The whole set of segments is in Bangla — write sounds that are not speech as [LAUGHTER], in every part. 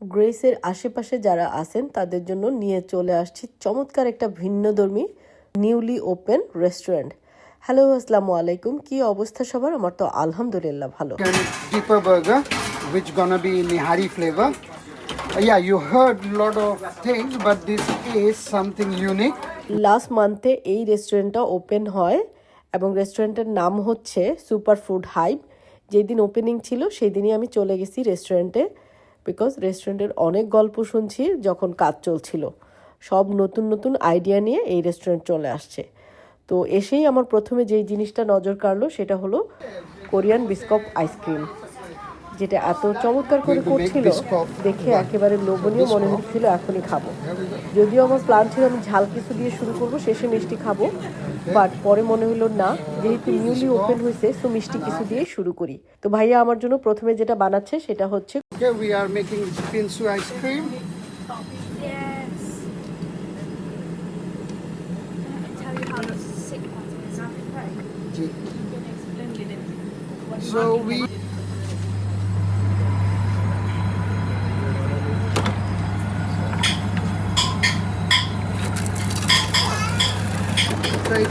গ্রেসের আশেপাশে যারা আছেন তাদের জন্য নিয়ে চলে আসছি চমৎকার একটা ভিন্নধর্মী নিউলি ওপেন রেস্টুরেন্ট। হ্যালো আসসালামু আলাইকুম। কি অবস্থা সবার? আমার তো আলহামদুলিল্লাহ ভালো। Deeper burger, which gonna be Nihari flavor. Yeah, you heard lot of things, but this is something unique. Last মান্থে এই রেস্টুরেন্টটা ওপেন হয় এবং রেস্টুরেন্টের নাম হচ্ছে সুপার ফুড হাইপ যেদিন ওপেনিং ছিল সেই দিনই আমি চলে গেছি রেস্টুরেন্টে বিকজ রেস্টুরেন্টের অনেক গল্প শুনছি যখন কাজ চলছিল। সব নতুন নতুন আইডিয়া নিয়ে এই রেস্টুরেন্ট চলে আসছে। তো এসেই আমার প্রথমে যেই জিনিসটা নজর কাড়লো সেটা হলো কোরিয়ান বিস্কপ আইসক্রিম যেটা এত চমৎকার করে করছিল দেখে একেবারে লোভনীয় মনে হচ্ছিল এখনই খাব। যদিও আমার প্ল্যান ছিল আমি ঝাল কিছু দিয়ে শুরু করব শেষে মিষ্টি খাব বাট পরে মনে হলো না যেহেতু নিউলি ওপেন হয়েছে তো মিষ্টি কিছু দিয়ে শুরু করি। তো ভাইয়া আমার জন্য প্রথমে যেটা বানাচ্ছে সেটা হচ্ছে we are making pinsu ice cream. So we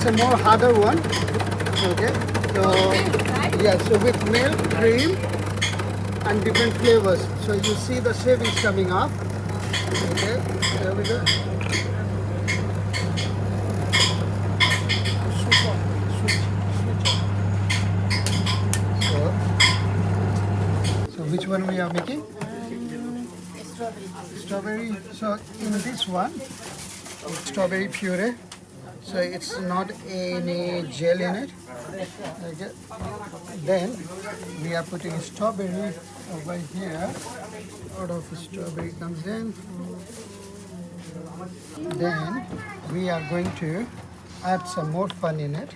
a more harder one. Okay. So yeah, so with milk, cream, and different flavors. So you see the shape is coming off. Okay. There we go. So, so which one we are making? Strawberry. Strawberry. So in this one, strawberry puree. So it's not any gel in it. Then we are putting strawberry over here. Out of strawberry comes in. Then we are going to add some more fun in it.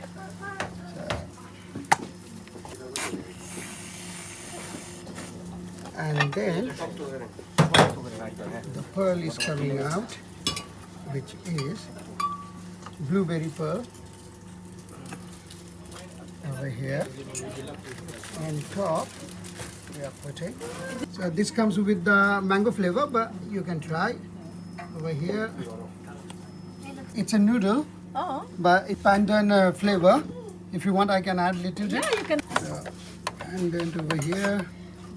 And then the pearl is coming out, which is blueberry pearl over here. On top, we are putting. So this comes with the mango flavor, but you can try over here. It's a noodle, but it's pandan uh, flavor. If you want, I can add little bit. yeah, you can. So, and then over here.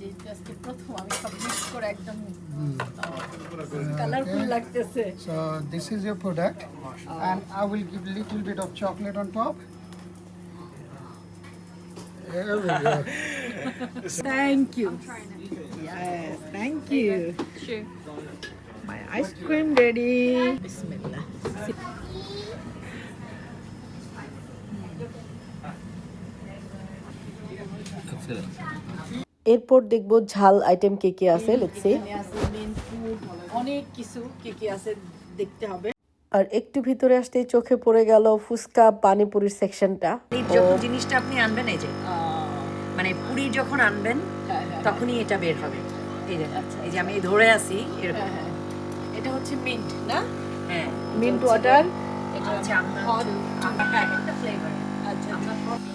যেহেতু আজকে প্রথম আমি সব মিক্স করে একদম কালারফুল লাগতেছে So this is your product, and I will give little bit of chocolate on top. [LAUGHS] There we go. Thank you Yes, thank you. My ice cream ready. Bismillah. এরপর দেখব ঝাল আইটেম কে কে আছে লেটসি মেন অনেক কিছু কে কে আছে দেখতে হবে। আর একটু ভিতরে আসতেই চোখে পড়ে গেল ফুচকা পানিপুরির সেকশনটা এই যখন জিনিসটা আপনি আনবেন এই যে মানে পুরি যখন আনবেন হ্যাঁ, হ্যাঁ, তখনই এটা বের হবে। এই যে এই যে আমি ধরে আছি এরকম। হ্যাঁ, হ্যাঁ। এটা হচ্ছে মিন্ট না? হ্যাঁ। মিন্ট ওয়াটার এটা হচ্ছে আপনার একটা ফ্লেভার আচ্ছা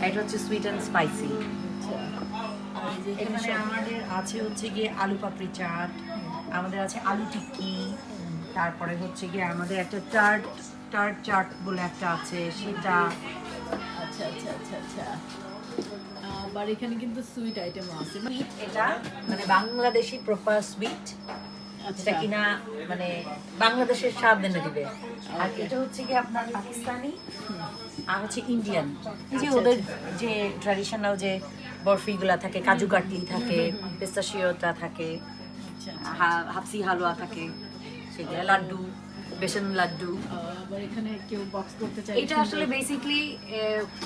এটা হচ্ছে সুইট অ্যান্ড স্পাইসি এখানে আমাদের আছে হচ্ছে গিয়ে আলু পাপড়ি চাট আমাদের আছে আলু টিক্কি তারপরে হচ্ছে গিয়ে আমাদের একটা টার্ট টার্ট চাট বলে একটা আছে সেটা। আচ্ছা আচ্ছা আচ্ছা আচ্ছা। আবার এখানে কিন্তু সুইট আইটেমও আছে। মানে এটা? মানে বাংলাদেশি প্রপার সুইট যেটা কিনা মানে বাংলাদেশের স্বাদ এনে দিবে। আর এটা হচ্ছে কি আপনার পাকিস্তানি আর হচ্ছে ইন্ডিয়ান। এই যে ওদের যে ট্র্যাডিশনাল যে বরফিগুলা থাকে কাজু কাটলি থাকে পেস্তাশিওটা থাকে আচ্ছা হাফসি হালুয়া থাকে সেগুলো লাড্ডু বেসন লাড্ডু। এখানে কেউ বক্স করতে চাই এটা আসলে বেসিকলি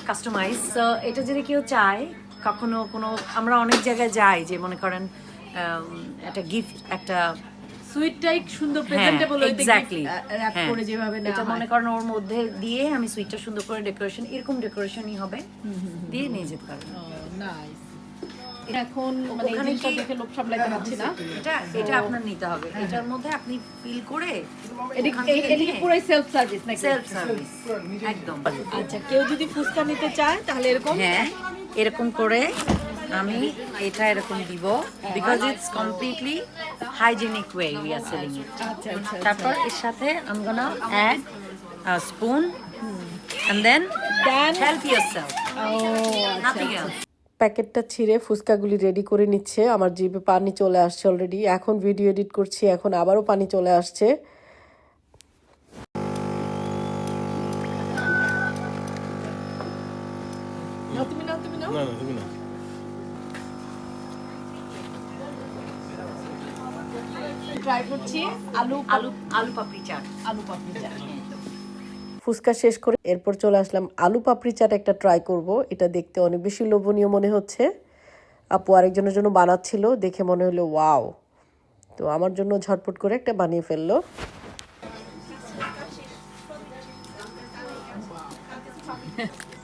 কাস্টমাইজ এটা যদি কেউ চায় কখনো কোনো আমরা অনেক জায়গায় যাই যে মনে করেন একটা গিফট একটা সুইটটাই সুন্দর হ্যাঁ প্রেজেন্টেবল এক্স্যাক্টলি র‍্যাপ করে যেভাবে না এটা মনে করেন ওর মধ্যে দিয়ে আমি সুইটটা সুন্দর করে ডেকোরেশন এরকম ডেকোরেশনই হবে। দিয়ে নিয়ে যেতে পারবেন। নাইস এখন মানে ওখানে কি- দেখে লোভ সামলাইতে পারছি না। এটা এটা আপনার নিতে হবে। এটার মধ্যে আপনি ফিল করে এদিকে পুরো সেলফ সার্ভিস নাকি? সেলফ সার্ভিস একদম। আচ্ছা কেউ যদি ফুচকা নিতে চায় তাহলে এরকম? হ্যাঁ এরকম করে আমি এটা এরকম দিব because it's completely hygienic way we are selling it তারপর এর সাথে আমি gonna add spoon and then help yourself nothing else প্যাকেটটা ছিঁড়ে ফুচকাগুলি রেডি করে নিচ্ছে। আমার জিভে পানি চলে আসছে অলরেডি এখন ভিডিও এডিট করছি এখন আবারও পানি চলে আসছে। তুমি না না তুমি না ট্রাই করছি। আলু আলু আলু পাপড়ি চাট। আলু পাপড়ি চাট। ফুচকা শেষ করে এরপর চলে আসলাম। আলু পাপড়ি চাট একটা ট্রাই করব। এটা দেখতে অনেক বেশি লোভনীয় মনে হচ্ছে। আপু আরেকজনের জন্য বানাচ্ছিল। দেখে মনে হলো ওয়াও। তো আমার জন্য ঝটপট করে একটা বানিয়ে ফেলল। থ্যাংক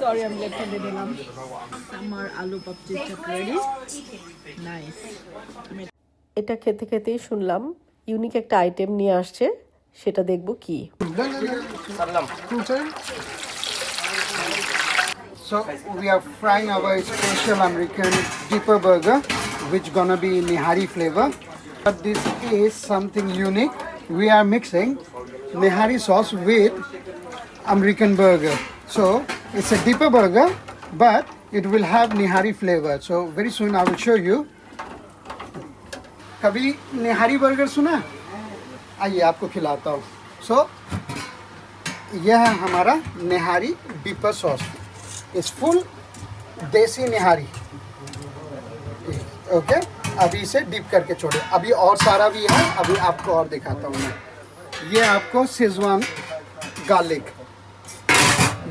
সরি আমি লেট করে দিলাম আমার আলু পাপড়ি চাট রেডি নাইস এটা খেতে খেতেই শুনলাম ইউনিক একটা আইটেম নিয়ে আসছে সেটা দেখব কি So we are frying our special American deeper burger, which gonna be Nihari flavor. But this is something unique. We are mixing Nihari sauce with American burger. So it's a deeper burger, but it will have Nihari flavor. So very soon I will show you. कभी निहारी बर्गर सुना? आइए आपको खिलाता हूँ। सो यह है हमारा निहारी डिपर सॉस इस फुल देसी निहारी ओके अभी इसे डिप करके छोड़े। अभी और सारा भी है अभी आपको और दिखाता हूँ मैं। ये आपको सिजवान गार्लिक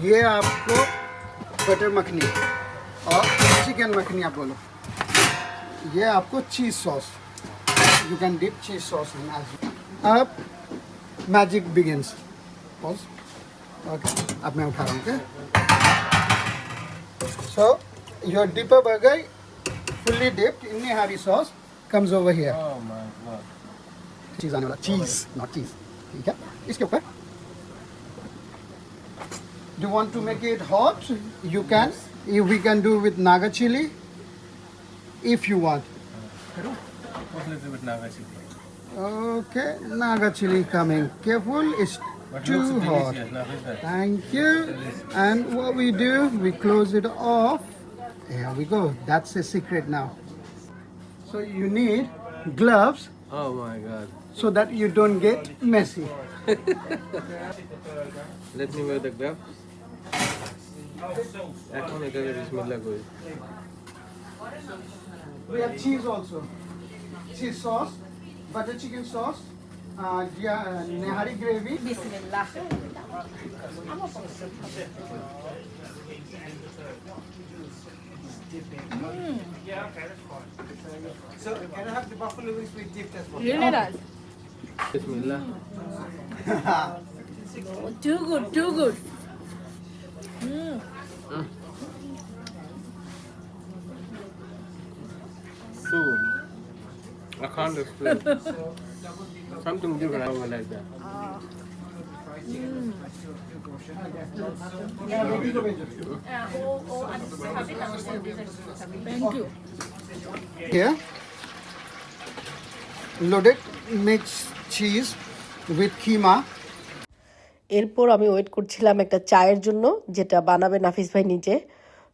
ये आपको बटर मखनी और चिकन मखनी आप बोलो। ये आपको cheese sauce you can dip cheese sauce in अब मैजिक बिगिनस पॉज ओके अब मैं उठा रहा हूँ सो योर डिपर गई fully dipped in nihari sauce comes over here cheese आने वाला। चीज़ नॉट चीज़ ठीक है? इसके ऊपर। Do you want to make it hot? You can. If we can do with naga chili, if you want. What's naga chili? Okay, naga chili coming. Careful, it's too hot. delicious. Now, is that? Thank you. And what we do, we close it off. Here we go. That's a secret now. So you need gloves Oh my god. so that you don't get messy. [LAUGHS] Let me wear the glove. এখন এটাকে বিসমিল্লাহ করি We have cheese also. Cheese sauce, butter chicken sauce, uh, yeah, uh, nehari gravy. বিসমিল্লাহ So can I have the buffalo wings with dipped as well? Really nice বিসমিল্লাহ [LAUGHS] two good to good So, I can't explain. Something different I like that. Thank you. Here, loaded mixed cheese with keema. এরপর আমি ওয়েট করছিলাম একটা চায়ের জন্য যেটা বানাবে নাফিস ভাই নিজে।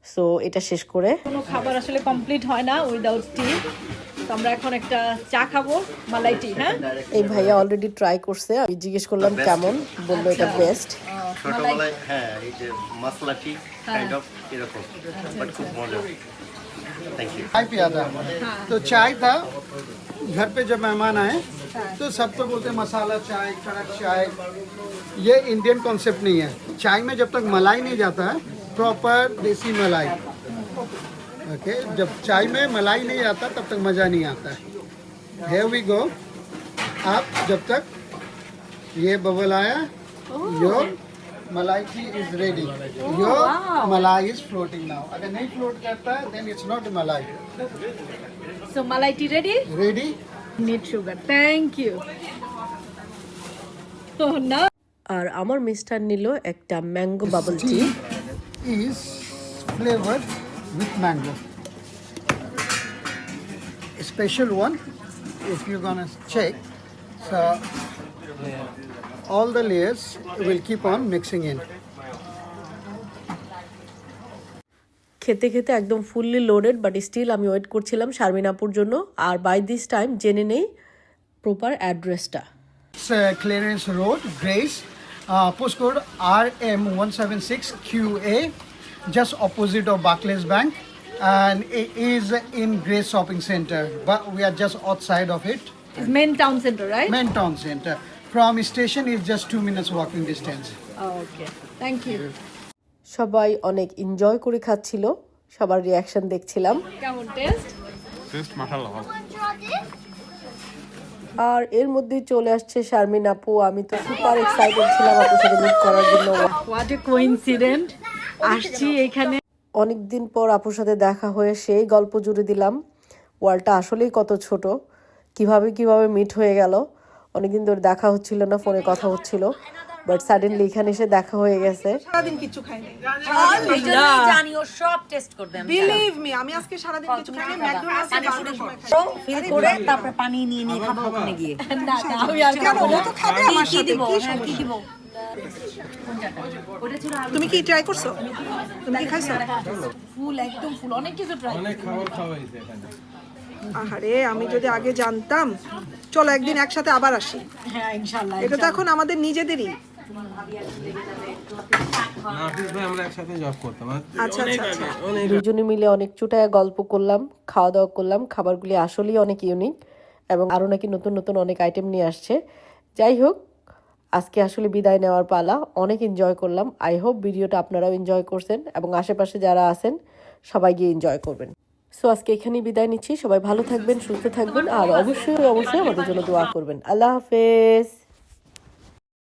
সো এটা শেষ করে। কোনো খাবার আসলে কমপ্লিট হয় না উইদাউট টি আমরা এখন একটা চা খাব মালাই টি হ্যাঁ? এই ভাইয়া অলরেডি ট্রাই করছে। আমি জিজ্ঞেস করলাম কেমন? বলল এটা আচ্ছা। বেস্ট ছোটবেলায় হ্যাঁ এই যে মশলা টি কাইন্ড অফ এরকম বাট খুব মজা থ্যাংক ইউ হাই পিয়াদা তো চাই তা घर पे जब मेहमान आए तो सब तो बोलते हैं मसाला चाय कड़क चाय। ये इंडियन कॉन्सेप्ट नहीं है। चाय में जब तक मलाई नहीं जाता है प्रॉपर देसी मलाई। ओके जब चाय में मलाई नहीं आता तब तक मज़ा नहीं आता है। We go. आप जब तक ये बबल आया your malai tea is ready your malai is floating now अगर नहीं फ्लोट करता है then it's not malai. So malai tea ready ready need sugar thank you না আর আমার মিস্টার নিল একটা mango bubble tea is flavored with mango. A special one, if you're gonna check, so all the layers will keep on mixing in. খেতে খেতে একদম ফুললি লোডেড বাট স্টিল আমি ওয়েট করছিলাম শারমিনাপুর জন্য। আর বাই দিস টাইম জেনে নেই প্রপার অ্যাড্রেসটা clearance road Grays postcode R M one seven six Q A just opposite of Barclays bank and it is in Grays shopping centre বা we are just off side of it main town centre right main town centre from station is just two minutes walking distance okay thank you সবাই অনেক এনজয় করে খাচ্ছিল সবার রিয়াকশন দেখছিলাম। কেমন টেস্ট. আর এর মধ্যে চলে আসছে শারমিন আপু আমি তো সুপার এক্সাইটেড ছিলাম আপুর সাথে মিট করার জন্য। হোয়াট এ কোইন্সিডেন্ট আসছি এখানে। অনেক দিন পর আপুর সাথে দেখা হয়ে সেই গল্প জুড়ে দিলাম। ওয়ালটা আসলেই কত ছোট কীভাবে কীভাবে মিট হয়ে গেল। অনেকদিন ধরে দেখা হচ্ছিল না ফোনে কথা হচ্ছিল। বাট সাডেনলি এখানে এসে দেখা হয়ে গেছে। সারাদিন কিছু জানি ও সব টেস্ট করবে আমি বিলিভ মি আমি আজকে সারাদিন কিছু খাইনি ম্যাকডোনাল্ডসে বারোটার সময় খাই ফিল করে তারপরে পানি নিয়ে নিয়ে খাব ওখানে গিয়ে। না না আমি আর কেন ও তো খাবে আমার কি সাথে। দিব? কি হ্যাঁ, কি দিব? তুমি কি ট্রাই করছ? তুমি কি খাইছো? ফুল একদম ফুল। অনেক কিছু ট্রাই অনেক খাবার খাওয়া হয়েছে এখানে। আহারে আমি যদি আগে জানতাম। চলো একদিন একসাথে আবার আসি। হ্যাঁ এটা তো এখন আমাদের নিজেদেরই। নাফিস ভাই আমরা একসাথে জব করতাম। আচ্ছা আচ্ছা আচ্ছা। দুজনে মিলে অনেক চুটায় গল্প করলাম খাওয়া দাওয়া করলাম খাবারগুলি আসলেই অনেক ইউনিক এবং আরও নাকি নতুন নতুন অনেক আইটেম নিয়ে আসছে। যাই হোক আজকে আসলে বিদায় নেওয়ার পালা। অনেক এনজয় করলাম। আই হোপ ভিডিওটা আপনারাও এনজয় করছেন এবং আশেপাশে যারা আছেন সবাই গিয়ে এনজয় করবেন। সো আজকে এখানেই বিদায় নিচ্ছি। সবাই ভালো থাকবেন সুস্থ থাকবেন আর অবশ্যই অবশ্যই আমাদের জন্য দোয়া করবেন। আল্লাহ হাফেজ।